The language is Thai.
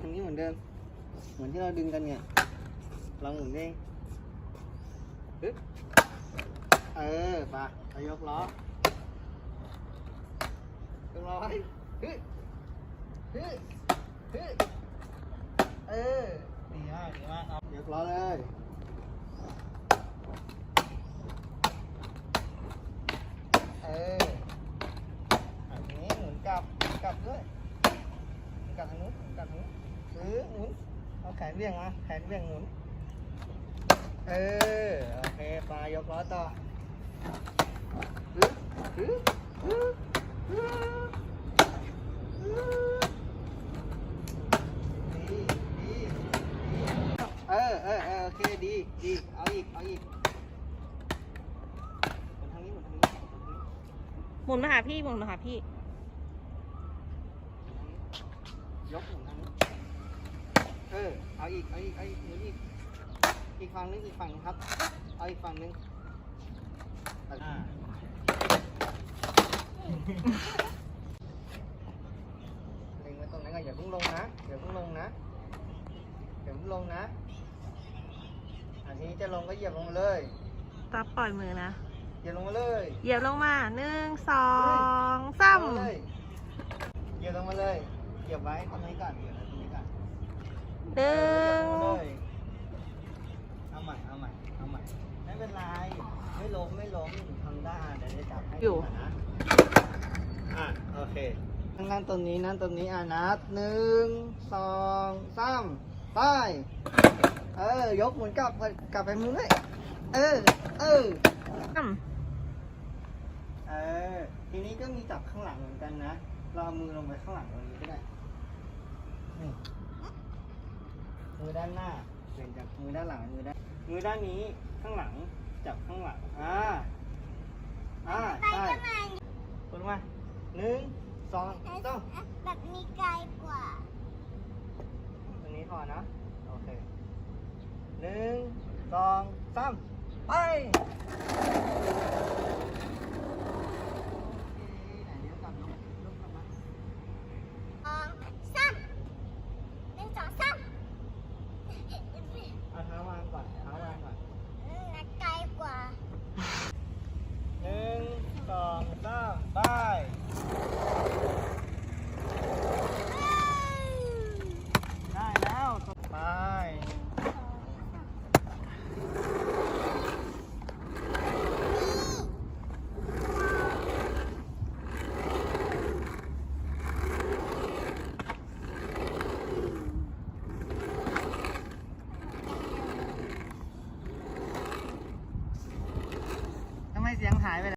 ทางนี้เหมือนเดิม เหมือนที่เราดึงกันเนี่ยลองหมุนเองปึ๊บเออไปไปยกล้อยกล้อไว้ฮึฮึฮึเออดีมากดีมากเอายกล้อเลยเอออันนี้หมุนกลับกลับด้วยกลับทางนู้นกลับทางนู้น หรือหมุน เอาแขนเบี่ยงมา แขนเบี่ยงหมุน เออ โอเคปลายกล้อต่อฮึฮึฮึฮึฮึดีดีดีเออเออเออโอเคดีดีเอาอีก เอาอีกหมุนทางนี้หมุนทางนี้หมุนทางนี้หมุนมาหาพี่หมุนมาหาพี่ ยกหมุนทางนี้ เออ เอาอีก เอาอีก เอาอีกหมุนอีก อีกฝั่งนึง อีกฝั่งนึงครับ เอาอีกฝั่งนึงอ่าเล็งไว้ตรงนั้นก่อนอย่าเพิ่งลงนะ อย่าเพิ่งลงนะ อย่าเพิ่งลงนะ อันนี้จะลงก็เหยียบลงมาเลยตับปล่อยมือนะ เหยียบลงมาเลยเหยียบลงมาหนึ่งสองสามลงมาเลยเหยียบลงมาเลย เหยียบไว้ตรงนี้ก่อนเหยียบไว้ตรงนี้ก่อนหนึ่งเอาใหม่ เอาใหม่ เอาใหม่ ไม่เป็นไร ไม่ล้มไม่ล้มทำได้เดี๋ยวจะจับให้อยู่ดูก่นนะอะโอเคนั่งตรงนี้นั่งตรงนี้อะนับหนึ่งสองสามไปเออยกหมุนกลับไปกลับไปมือเลยเออ เออสามเออทีนี้ก็มีจับข้างหลังเหมือนกันนะเราเอามือลงไปข้างหลังตรงนี้ก็ได้นี่ มือด้านหน้าเปลี่ยนจากมือด้านหลังมือด้านมือด้านนี้ข้างหลังจับข้างหลังอ่าอ่าใช่กดลงมาหนึ่งสองสามแบบนี้ไกลกว่า ตรงนี้พอนะโอเคหนึ่งสองสามไปไหนเดี๋ยวกลับลงลงกลับมา สองสามหนึ่งสองสาม เอาเท้าวางก่อนเท้าวางก่อน นักไกลกว่า หนึ่งสองสามไปได้แล้วไปทำไมเสียง หายไปล่ะ